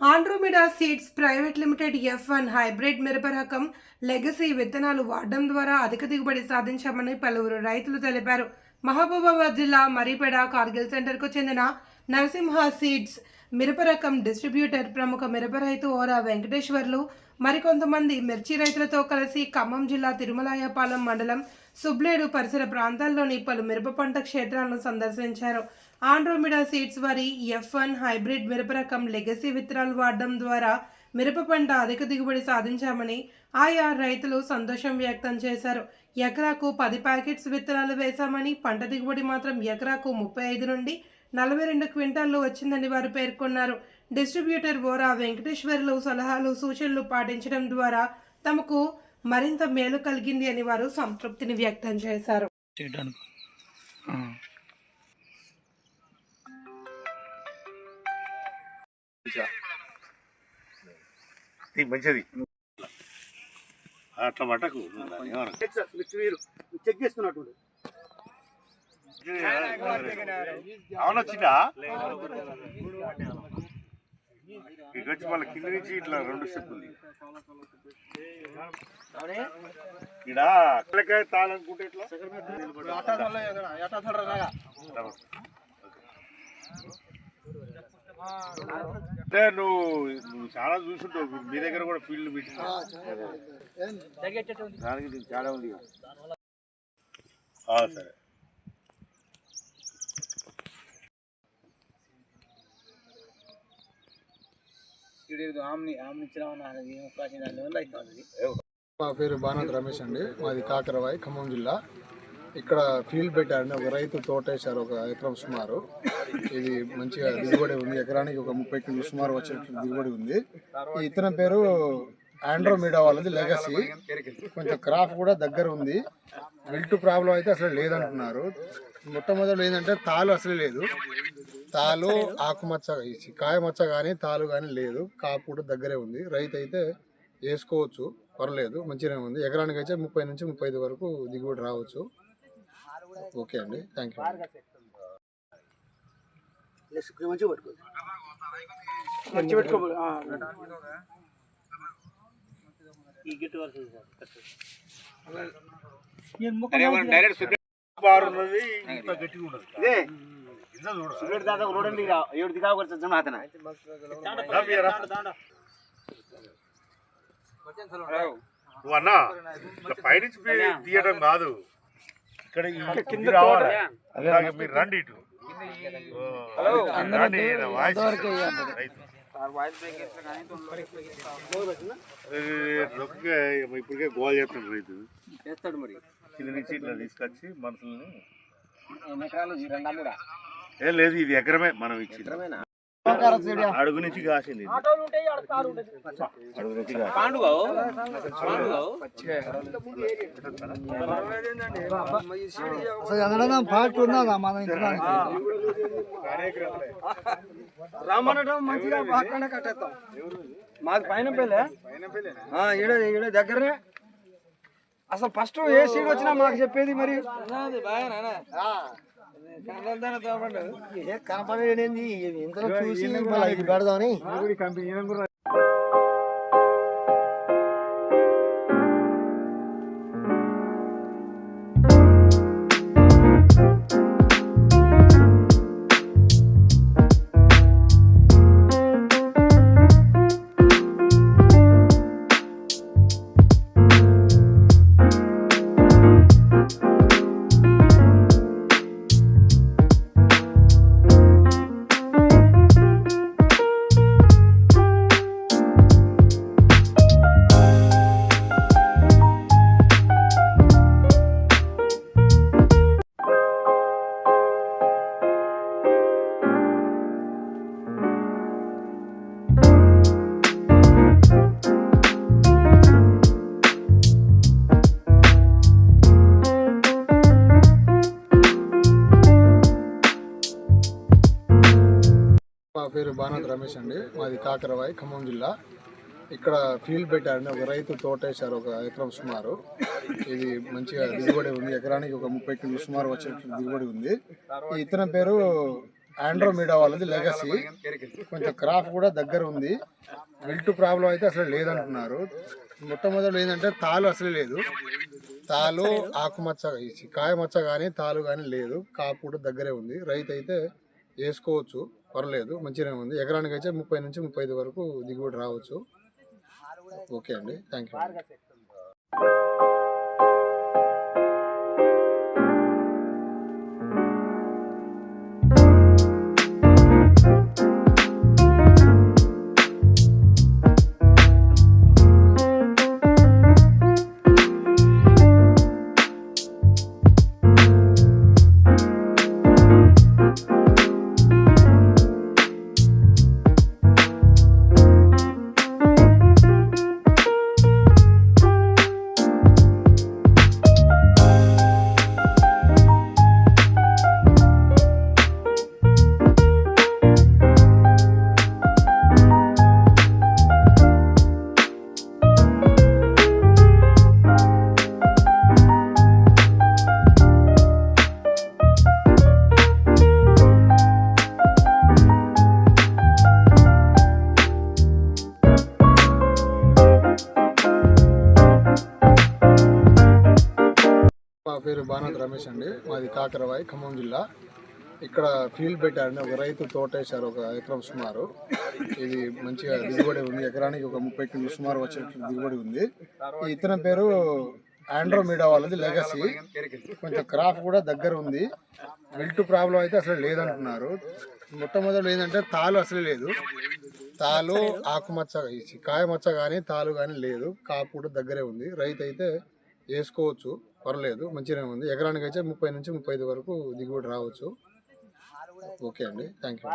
Andromeda Seeds Private Limited F one hybrid మిరప రకం legacy విత్తనాలు వాడడం ద్వారా అధిక దిగుబడి సాధించామని పలువురు రైతులు తెలిపారు. మహబూబాబాద్ జిల్లా మరిపేడ కార్గిల్ సెంటర్కు చెందిన నరసింహ సీడ్స్ మిరప రకం డిస్ట్రిబ్యూటర్ ప్రముఖ మిరప రైతు ఓరా వెంకటేశ్వర్లు మరికొంతమంది మిర్చి రైతులతో కలిసి ఖమ్మం జిల్లా తిరుమలాయపాలెం మండలం సుబ్లేడు పరిసర ప్రాంతాల్లోని పలు మిరప పంట క్షేత్రాలను సందర్శించారు. ఆండ్రోమిడా సీడ్స్ వారి ఎఫ్ వన్ హైబ్రిడ్ మిరప రకం లెగసీ విత్తనాలు వాడడం ద్వారా మిరప పంట అధిక దిగుబడి సాధించామని ఆయా రైతులు సంతోషం వ్యక్తం చేశారు. ఎకరాకు పది ప్యాకెట్స్ విత్తనాలు వేశామని పంట దిగుబడి మాత్రం ఎకరాకు ముప్పై ఐదు నుండి నలభై రెండు క్వింటాల్లో వచ్చిందని వారు పేర్కొన్నారు. డిస్ట్రిబ్యూటర్ ఓరా వెంకటేశ్వర్లు సలహాలు సూచనలు పాటించడం ద్వారా తమకు మరింత మేలు కలిగింది అని వారు సంతృప్తిని వ్యక్తం చేశారు. మంచిది అట్లా మటకు చెక్ చేస్తున్నట్టు అవును వచ్చిందా ఇక వచ్చి కింద నుంచి ఇట్లా రెండు స్టెప్ ఉంది ఇక్కడ అక్కడికే తాళనుకుంటే ఇట్లా అంటే నువ్వు నువ్వు చాలా చూసుంటావు. మీ దగ్గర కూడా ఫీల్డ్ పెట్టి దానికి తేడా ఉంది సరే. మా పేరు బానంద్ రమేష్ అండి. మాది కాకరవాయి ఖమ్మం జిల్లా. ఇక్కడ ఫీల్డ్ పెట్టారని ఒక రైతు తోటేశారు ఒక ఎకరం సుమారు. ఇది మంచిగా దిగుబడి ఉంది. ఎకరానికి ఒక ముప్పై కిలో సుమారు వచ్చేటట్టు దిగుబడి ఉంది. ఈ ఇతరం పేరు ఆండ్రోమీడా వాళ్ళది లెగసీ. కొంచెం క్రాప్ కూడా దగ్గర ఉంది. వెల్ట్ ప్రాబ్లం అయితే అసలు లేదంటున్నారు. మొట్టమొదటి ఏంటంటే తాలు అసలు లేదు. తాలు ఆకుమచ్చ కాయ మచ్చ కానీ తాలు కానీ లేదు. కాపు కూడా దగ్గరే ఉంది. రైతు అయితే వేసుకోవచ్చు. పర్లేదు మంచిగానే ఉంది. ఎకరానికి అయితే ముప్పై నుంచి ముప్పై ఐదు వరకు దిగుబడి రావచ్చు. ఓకే అండి. థ్యాంక్ యూ మంచిగా పట్టుకో పెట్టుకో. సిగరెట్ రోడ్ ఏడు దిగా వచ్చి మాతన రా మీరా. నువ్వు అన్నా ఇట్లా పైనుంచి తీయడం కాదు. ఇక్కడ కింద రావాలి? మీరు రండి ఇటు. రండి వాయిస్ ఇప్పటికే గోల్ చేస్తాడు రైతు. చేస్తాడు మరి. కింద నుంచి ఇట్లా తీసుకొచ్చి మనుషుల్ని ఏం లేదు ఇది ఎకరమే మనం ఇచ్చింది. అడుగు నుంచి కాసింది. అడుగు నుంచి కాసింది. పాండుగో పార్ట్ ఉన్నదా మన రామనటం మంచిగా పక్కనే కట్టేస్తాం. మాది పైన పెళ్ళే. ఈడ ఈడ దగ్గరనే. అసలు ఫస్ట్ ఏ సీడ్ వచ్చినా మాకు చెప్పేది మరి. కనపడేది ఇంతలో చూసి మళ్ళీ ఇది పెడదామని. మా పేరు బానంద్ రమేష్ అండి. మాది కాకరవాయి ఖమ్మం జిల్లా. ఇక్కడ ఫీల్డ్ పెట్టారండి. ఒక రైతు తోటేశారు ఒక ఎకరం సుమారు. ఇది మంచిగా దిగుబడి ఉంది. ఎకరానికి ఒక ముప్పై కిలో సుమారు వచ్చినట్టు దిగుబడి ఉంది. ఈ ఇతరం పేరు ఆండ్రోమీడా వాళ్ళది లెగసీ. కొంచెం క్రాప్ కూడా దగ్గర ఉంది. వెల్ట్ ప్రాబ్లం అయితే అసలు లేదంటున్నారు. మొట్టమొదటి ఏంటంటే తాలు అసలు లేదు. తాలు ఆకుమచ్చ కాయమచ్చ కాయ మచ్చ కానీ తాలు కానీ లేదు. కాపు కూడా దగ్గరే ఉంది. రైతు అయితే వేసుకోవచ్చు. పర్లేదు మంచిగానే ఉంది. ఎకరానికి అయితే ముప్పై నుంచి ముప్పై ఐదు వరకు దిగుబడి రావచ్చు. ఓకే అండి. థ్యాంక్ యూ పేరు బానాథ్ రమేష్ అండి. మాది కాకరవాయి ఖమ్మం జిల్లా. ఇక్కడ ఫీల్డ్ పెట్టారండి. ఒక రైతు తోట వేశారు ఒక ఎకరం సుమారు. ఇది మంచిగా దిగుబడి ఉంది. ఎకరానికి ఒక ముప్పై కిలో సుమారు వచ్చేట్టు దిగుబడి ఉంది. ఈ ఇతని పేరు ఆండ్రోమీడా వాళ్ళది లెగసీ. కొంచెం క్రాఫ్ కూడా దగ్గర ఉంది. విల్ట్ ప్రాబ్లం అయితే అసలు లేదంటున్నారు. మొట్టమొదటి ఏంటంటే తాలు అసలు లేదు. తాలు ఆకుమచ్చ కాయమచ్చ కాయ మచ్చ కానీ తాలు కానీ లేదు. కాపు కూడా దగ్గరే ఉంది. రైతు అయితే వేసుకోవచ్చు. పర్లేదు మంచిగానే ఉంది. ఎకరానికి అయితే ముప్పై నుంచి ముప్పై ఐదు వరకు దిగుబడి రావచ్చు. ఓకే అండి. Thank you